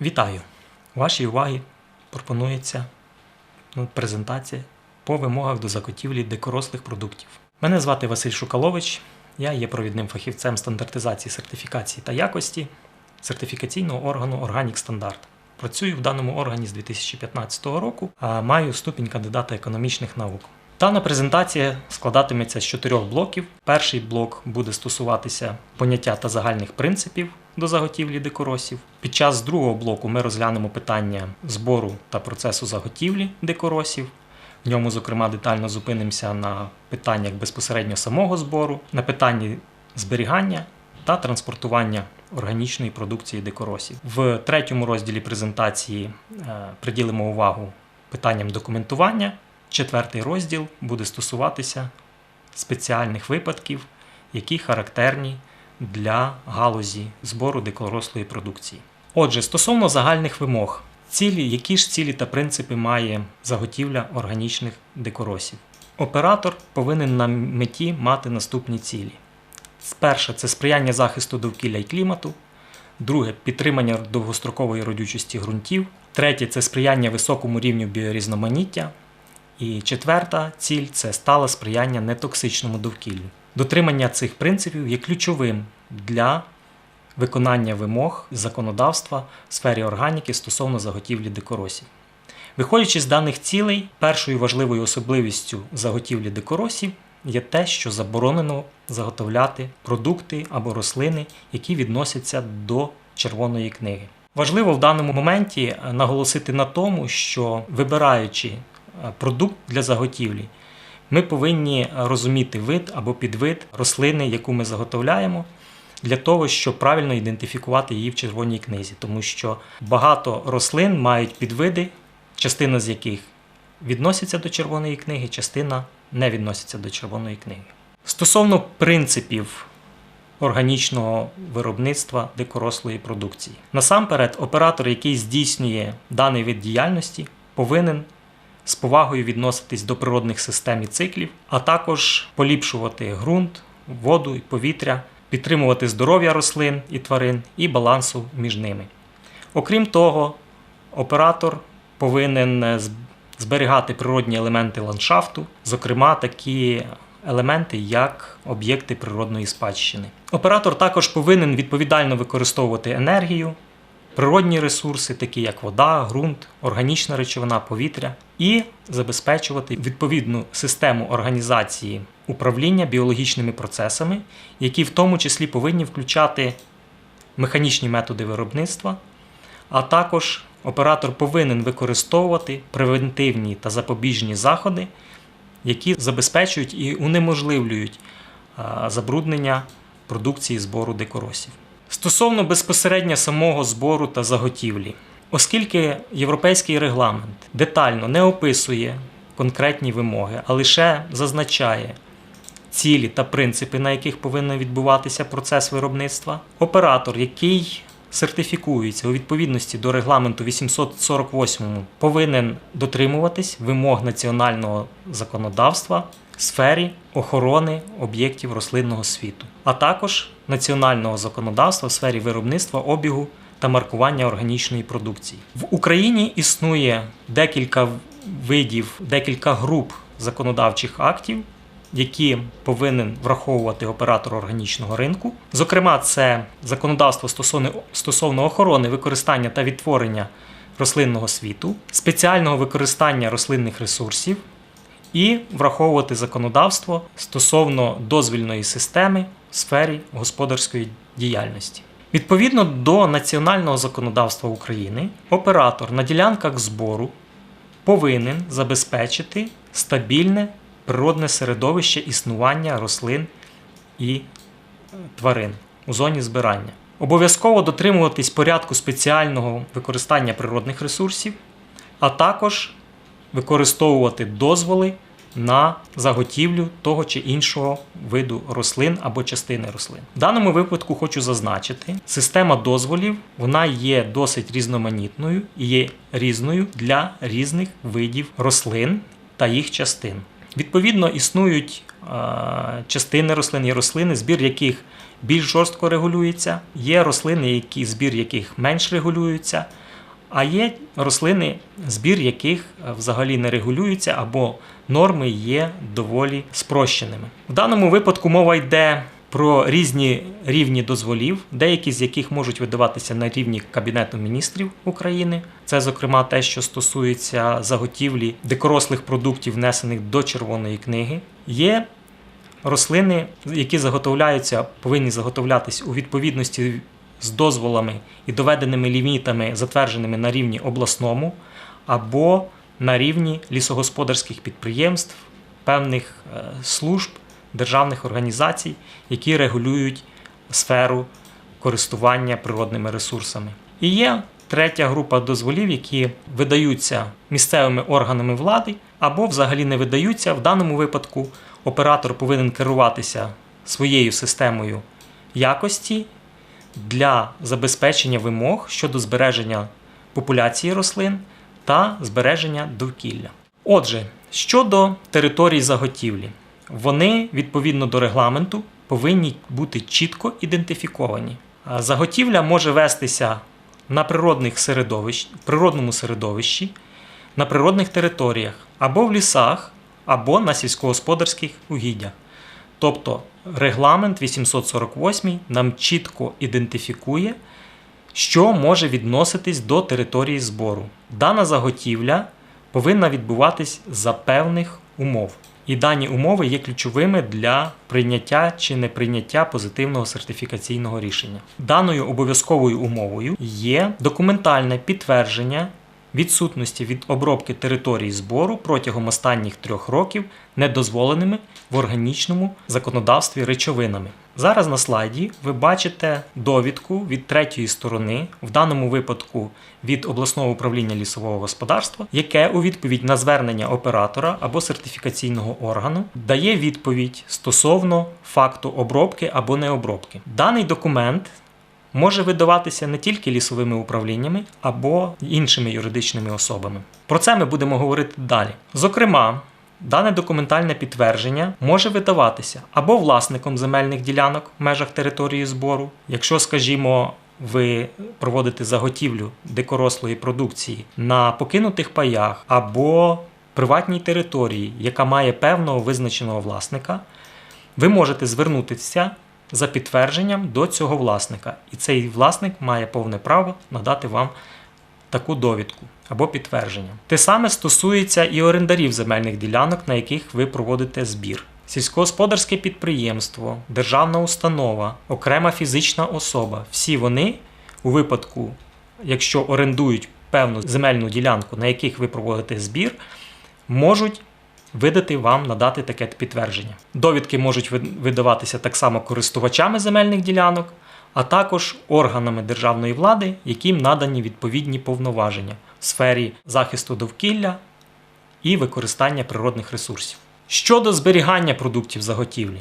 Вітаю! Вашій увазі пропонується ну, презентація по вимогах до закупівлі дикорослих продуктів. Мене звати Василь Шукалович, я є провідним фахівцем стандартизації сертифікації та якості сертифікаційного органу Organic Standard. Працюю в даному органі з 2015 року, а маю ступінь кандидата економічних наук. Дана презентація складатиметься з чотирьох блоків. Перший блок буде стосуватися поняття та загальних принципів до заготівлі дикоросів. Під час другого блоку ми розглянемо питання збору та процесу заготівлі дикоросів. В ньому, зокрема, детально зупинимося на питаннях безпосередньо самого збору, на питанні зберігання та транспортування органічної продукції дикоросів. В третьому розділі презентації е, приділимо увагу питанням документування. Четвертий розділ буде стосуватися спеціальних випадків, які характерні для галузі збору дикорослої продукції. Отже, стосовно загальних вимог, цілі, які ж цілі та принципи має заготівля органічних дикоросів. Оператор повинен на меті мати наступні цілі. Перше це сприяння захисту довкілля і клімату. Друге підтримання довгострокової родючості ґрунтів. Третє це сприяння високому рівню біорізноманіття. І четверта ціль це стале сприяння нетоксичному довкіллю. Дотримання цих принципів є ключовим для виконання вимог законодавства в сфері органіки стосовно заготівлі дикоросів. Виходячи з даних цілей, першою важливою особливістю заготівлі дикоросів є те, що заборонено заготовляти продукти або рослини, які відносяться до червоної книги. Важливо в даному моменті наголосити на тому, що вибираючи продукт для заготівлі, ми повинні розуміти вид або підвид рослини, яку ми заготовляємо, для того, щоб правильно ідентифікувати її в червоній книзі, тому що багато рослин мають підвиди, частина з яких відноситься до червоної книги, частина не відноситься до червоної книги. Стосовно принципів органічного виробництва дикорослої продукції, насамперед, оператор, який здійснює даний вид діяльності, повинен з повагою відноситись до природних систем і циклів, а також поліпшувати ґрунт, воду і повітря, підтримувати здоров'я рослин і тварин і балансу між ними. Окрім того, оператор повинен зберігати природні елементи ландшафту, зокрема такі елементи, як об'єкти природної спадщини. Оператор також повинен відповідально використовувати енергію, природні ресурси, такі як вода, ґрунт, органічна речовина, повітря, і забезпечувати відповідну систему організації управління біологічними процесами, які в тому числі повинні включати механічні методи виробництва, а також оператор повинен використовувати превентивні та запобіжні заходи, які забезпечують і унеможливлюють забруднення продукції збору дикоросів. Стосовно безпосередньо самого збору та заготівлі, оскільки європейський регламент детально не описує конкретні вимоги, а лише зазначає цілі та принципи, на яких повинен відбуватися процес виробництва, оператор, який сертифікується у відповідності до регламенту 848, повинен дотримуватись вимог національного законодавства в сфері охорони об'єктів рослинного світу, а також національного законодавства в сфері виробництва обігу та маркування органічної продукції. В Україні існує декілька видів, декілька груп законодавчих актів. Які повинен враховувати оператор органічного ринку. Зокрема, це законодавство стосовно, стосовно охорони, використання та відтворення рослинного світу, спеціального використання рослинних ресурсів, і враховувати законодавство стосовно дозвільної системи сфері господарської діяльності. Відповідно до національного законодавства України, оператор на ділянках збору повинен забезпечити стабільне природне середовище існування рослин і тварин у зоні збирання. Обов'язково дотримуватись порядку спеціального використання природних ресурсів, а також використовувати дозволи на заготівлю того чи іншого виду рослин або частини рослин. В даному випадку хочу зазначити, система дозволів вона є досить різноманітною і є різною для різних видів рослин та їх частин. Відповідно, існують частини рослин, є рослини, збір яких більш жорстко регулюється, є рослини, які збір яких менш регулюється. А є рослини, збір яких е, взагалі не регулюється або норми є доволі спрощеними. В даному випадку мова йде про різні рівні дозволів, деякі з яких можуть видаватися на рівні Кабінету міністрів України. Це, зокрема, те, що стосується заготівлі дикорослих продуктів, внесених до Червоної книги. Є рослини, які заготовляються, повинні заготовлятись у відповідності з дозволами і доведеними лімітами, затвердженими на рівні обласному або на рівні лісогосподарських підприємств, певних е, служб, державних організацій, які регулюють сферу користування природними ресурсами. І є третя група дозволів, які видаються місцевими органами влади або взагалі не видаються. В даному випадку оператор повинен керуватися своєю системою якості для забезпечення вимог щодо збереження популяції рослин та збереження довкілля. Отже, щодо територій заготівлі, вони відповідно до регламенту повинні бути чітко ідентифіковані. Заготівля може вестися на природних середовищ, природному середовищі, на природних територіях або в лісах, або на сільськогосподарських угіддях. Тобто регламент 848 нам чітко ідентифікує, що може відноситись до території збору. Дана заготівля повинна відбуватись за певних умов. І дані умови є ключовими для прийняття чи неприйняття позитивного сертифікаційного рішення. Даною обов'язковою умовою є документальне підтвердження відсутності від обробки території збору протягом останніх трьох років недозволеними в органічному законодавстві речовинами. Зараз на слайді ви бачите довідку від третьої сторони, в даному випадку від обласного управління лісового господарства, яке у відповідь на звернення оператора або сертифікаційного органу дає відповідь стосовно факту обробки або необробки. Даний документ може видаватися не тільки лісовими управліннями або іншими юридичними особами. Про це ми будемо говорити далі. Зокрема, дане документальне підтвердження може видаватися або власником земельних ділянок в межах території збору, якщо, скажімо, ви проводите заготівлю дикорослої продукції на покинутих паях або приватній території, яка має певного визначеного власника, ви можете звернутися за підтвердженням до цього власника. І цей власник має повне право надати вам таку довідку або підтвердження. Те саме стосується і орендарів земельних ділянок, на яких ви проводите збір. Сільськогосподарське підприємство, державна установа, окрема фізична особа всі вони у випадку, якщо орендують певну земельну ділянку, на яких ви проводите збір, можуть видати вам надати таке підтвердження. Довідки можуть видаватися так само користувачами земельних ділянок, а також органами державної влади, яким надані відповідні повноваження в сфері захисту довкілля і використання природних ресурсів. Щодо зберігання продуктів заготівлі,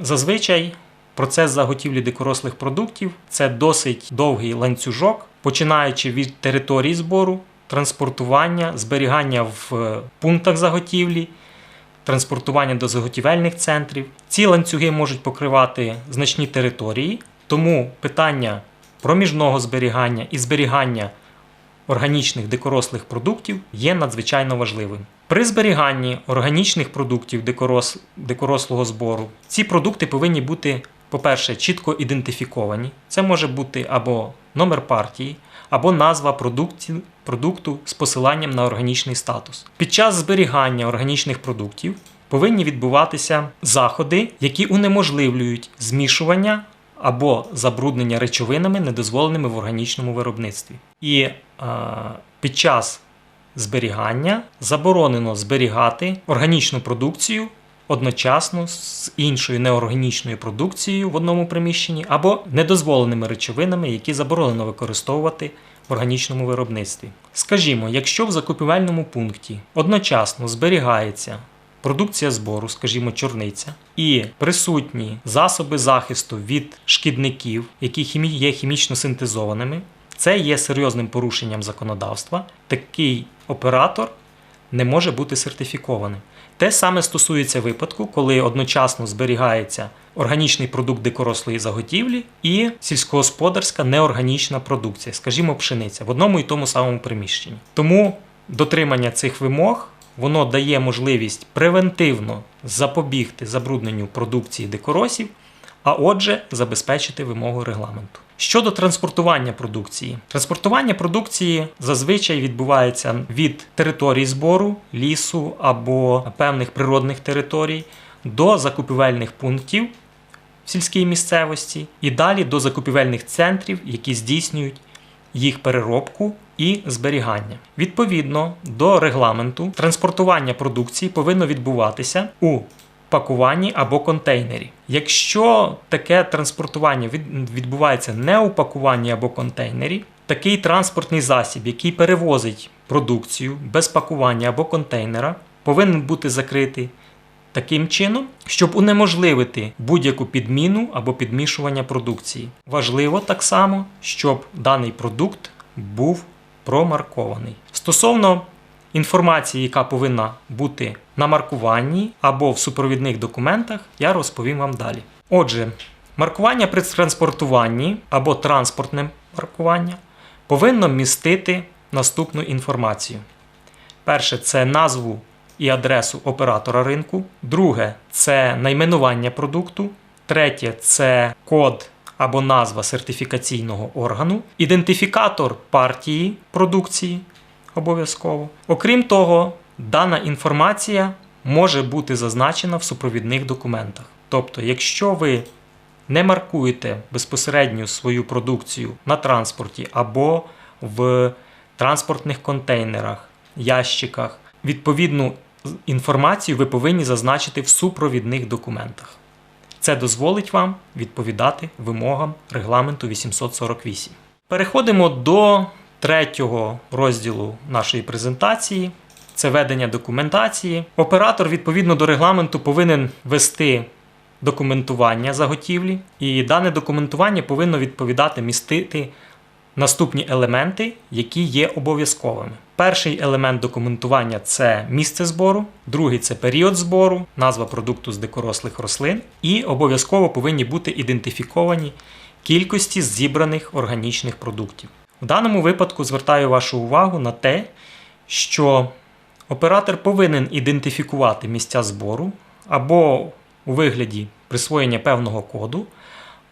зазвичай процес заготівлі дикорослих продуктів це досить довгий ланцюжок, починаючи від території збору, транспортування, зберігання в е, пунктах заготівлі, транспортування до заготівельних центрів. Ці ланцюги можуть покривати значні території, тому питання проміжного зберігання і зберігання органічних дикорослих продуктів є надзвичайно важливим. При зберіганні органічних продуктів дикорос... дикорослого збору ці продукти повинні бути, по-перше, чітко ідентифіковані. Це може бути або номер партії, або назва продукту з посиланням на органічний статус. Під час зберігання органічних продуктів повинні відбуватися заходи, які унеможливлюють змішування або забруднення речовинами, недозволеними в органічному виробництві. І е, під час зберігання заборонено зберігати органічну продукцію одночасно з іншою неорганічною продукцією в одному приміщенні або недозволеними речовинами, які заборонено використовувати в органічному виробництві. Скажімо, якщо в закупівельному пункті одночасно зберігається продукція збору, скажімо, чорниця, і присутні засоби захисту від шкідників, які є хімічно синтезованими, це є серйозним порушенням законодавства. Такий оператор не може бути сертифікованим. Те саме стосується випадку, коли одночасно зберігається органічний продукт дикорослої заготівлі і сільськогосподарська неорганічна продукція, скажімо, пшениця в одному і тому самому приміщенні. Тому дотримання цих вимог воно дає можливість превентивно запобігти забрудненню продукції дикоросів, а отже, забезпечити вимогу регламенту. Щодо транспортування продукції, транспортування продукції зазвичай відбувається від територій збору, лісу або певних природних територій до закупівельних пунктів в сільській місцевості і далі до закупівельних центрів, які здійснюють їх переробку і зберігання. Відповідно до регламенту, транспортування продукції повинно відбуватися у пакуванні або контейнері. Якщо таке транспортування відбувається не у пакуванні або контейнері, такий транспортний засіб, який перевозить продукцію без пакування або контейнера, повинен бути закритий таким чином, щоб унеможливити будь-яку підміну або підмішування продукції. Важливо так само, щоб даний продукт був промаркований. Стосовно інформації, яка повинна бути на маркуванні або в супровідних документах, я розповім вам далі. Отже, маркування при транспортуванні або транспортне маркування повинно містити наступну інформацію. Перше це назву і адресу оператора ринку. Друге це найменування продукту. Третє це код або назва сертифікаційного органу, ідентифікатор партії продукції обов'язково. Окрім того, дана інформація може бути зазначена в супровідних документах. Тобто, якщо ви не маркуєте безпосередньо свою продукцію на транспорті або в транспортних контейнерах, ящиках, відповідну інформацію ви повинні зазначити в супровідних документах. Це дозволить вам відповідати вимогам регламенту 848. Переходимо до третього розділу нашої презентації. Це ведення документації. Оператор відповідно до регламенту повинен вести документування заготівлі, і дане документування повинно відповідати містити наступні елементи, які є обов'язковими. Перший елемент документування це місце збору, другий це період збору, назва продукту з дикорослих рослин, і обов'язково повинні бути ідентифіковані кількості зібраних органічних продуктів. В даному випадку звертаю вашу увагу на те, що оператор повинен ідентифікувати місця збору або у вигляді присвоєння певного коду,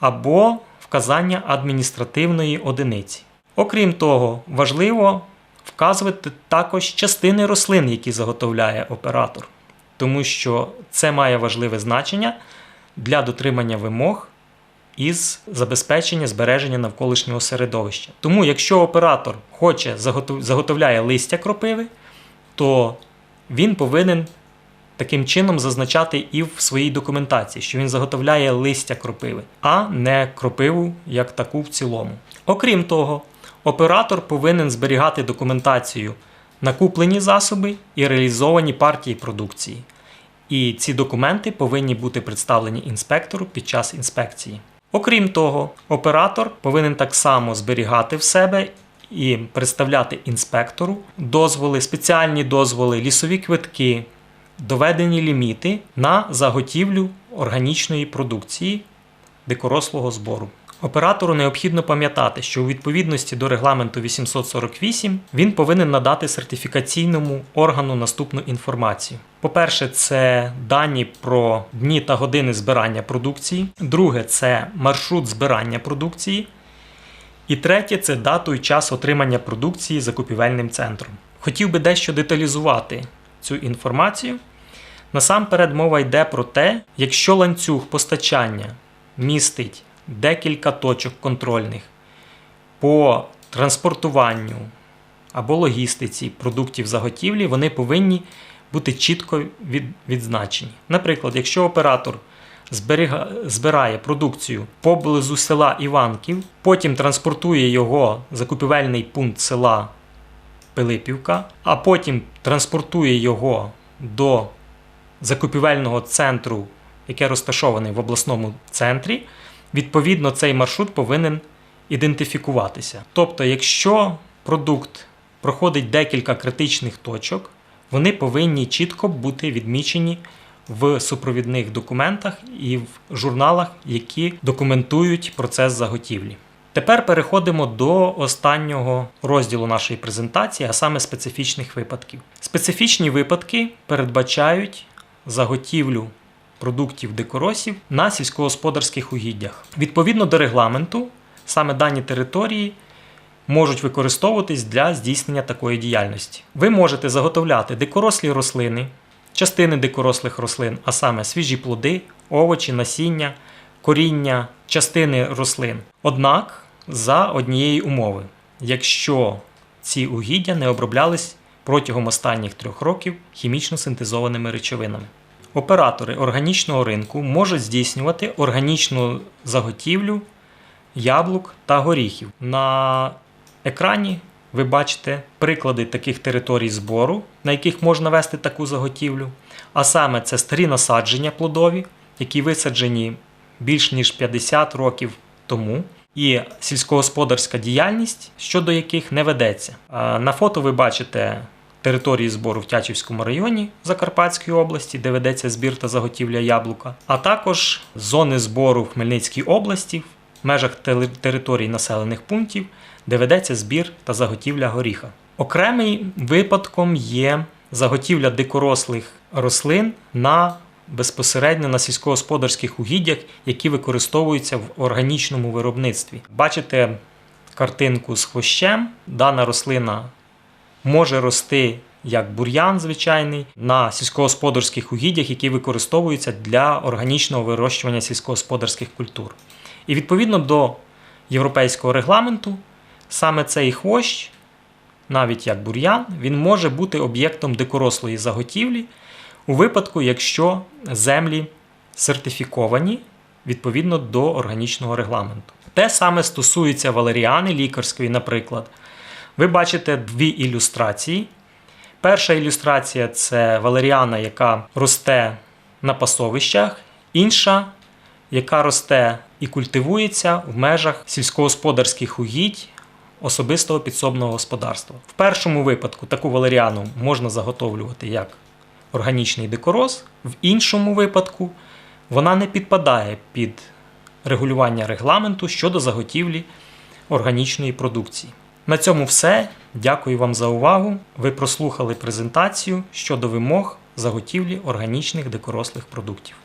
або вказання адміністративної одиниці. Окрім того, важливо вказувати також частини рослин, які заготовляє оператор, тому що це має важливе значення для дотримання вимог із забезпечення збереження навколишнього середовища. Тому, якщо оператор хоче заготовляє листя кропиви, то він повинен таким чином зазначати і в своїй документації, що він заготовляє листя кропиви, а не кропиву як таку в цілому. Окрім того, оператор повинен зберігати документацію на куплені засоби і реалізовані партії продукції. І ці документи повинні бути представлені інспектору під час інспекції. Окрім того, оператор повинен так само зберігати в себе і представляти інспектору дозволи, спеціальні дозволи, лісові квитки, доведені ліміти на заготівлю органічної продукції дикорослого збору. Оператору необхідно пам'ятати, що у відповідності до регламенту 848 він повинен надати сертифікаційному органу наступну інформацію. По-перше, це дані про дні та години збирання продукції. Друге, це маршрут збирання продукції. І третє це дату і час отримання продукції закупівельним центром. Хотів би дещо деталізувати цю інформацію. Насамперед мова йде про те, якщо ланцюг постачання містить декілька точок контрольних по транспортуванню або логістиці продуктів заготівлі, вони повинні бути чітко від, відзначені. Наприклад, якщо оператор збирає продукцію поблизу села Іванків, потім транспортує його закупівельний пункт села Пилипівка, а потім транспортує його до закупівельного центру, яке розташоване в обласному центрі, відповідно цей маршрут повинен ідентифікуватися. Тобто, якщо продукт проходить декілька критичних точок, вони повинні чітко бути відмічені в супровідних документах і в журналах, які документують процес заготівлі. Тепер переходимо до останнього розділу нашої презентації, а саме специфічних випадків. Специфічні випадки передбачають заготівлю продуктів дикоросів на сільськогосподарських угіддях. Відповідно до регламенту, саме дані території можуть використовуватись для здійснення такої діяльності. Ви можете заготовляти дикорослі рослини, частини дикорослих рослин, а саме свіжі плоди, овочі, насіння, коріння, частини рослин. Однак за однієї умови, якщо ці угіддя не оброблялись протягом останніх трьох років хімічно синтезованими речовинами. Оператори органічного ринку можуть здійснювати органічну заготівлю яблук та горіхів. На екрані ви бачите приклади таких територій збору, на яких можна вести таку заготівлю. А саме це старі насадження плодові, які висаджені більш ніж 50 років тому, і сільськогосподарська діяльність, щодо яких не ведеться. На фото ви бачите території збору в Тячівському районі Закарпатської області, де ведеться збір та заготівля яблука, а також зони збору в Хмельницькій області в межах територій населених пунктів, де ведеться збір та заготівля горіха. Окремий випадком є заготівля дикорослих рослин на безпосередньо на сільськогосподарських угіддях, які використовуються в органічному виробництві. Бачите картинку з хвощем. Дана рослина може рости як бур'ян звичайний на сільськогосподарських угіддях, які використовуються для органічного вирощування сільськогосподарських культур. І відповідно до європейського регламенту, саме цей хвощ, навіть як бур'ян, він може бути об'єктом дикорослої заготівлі у випадку, якщо землі сертифіковані відповідно до органічного регламенту. Те саме стосується валеріани лікарської, наприклад. Ви бачите дві ілюстрації. Перша ілюстрація це валеріана, яка росте на пасовищах, інша, яка росте і культивується в межах сільськогосподарських угідь особистого підсобного господарства. В першому випадку таку валеріану можна заготовлювати як органічний дикороз, в іншому випадку вона не підпадає під регулювання регламенту щодо заготівлі органічної продукції. На цьому все. Дякую вам за увагу. Ви прослухали презентацію щодо вимог заготівлі органічних дикорослих продуктів.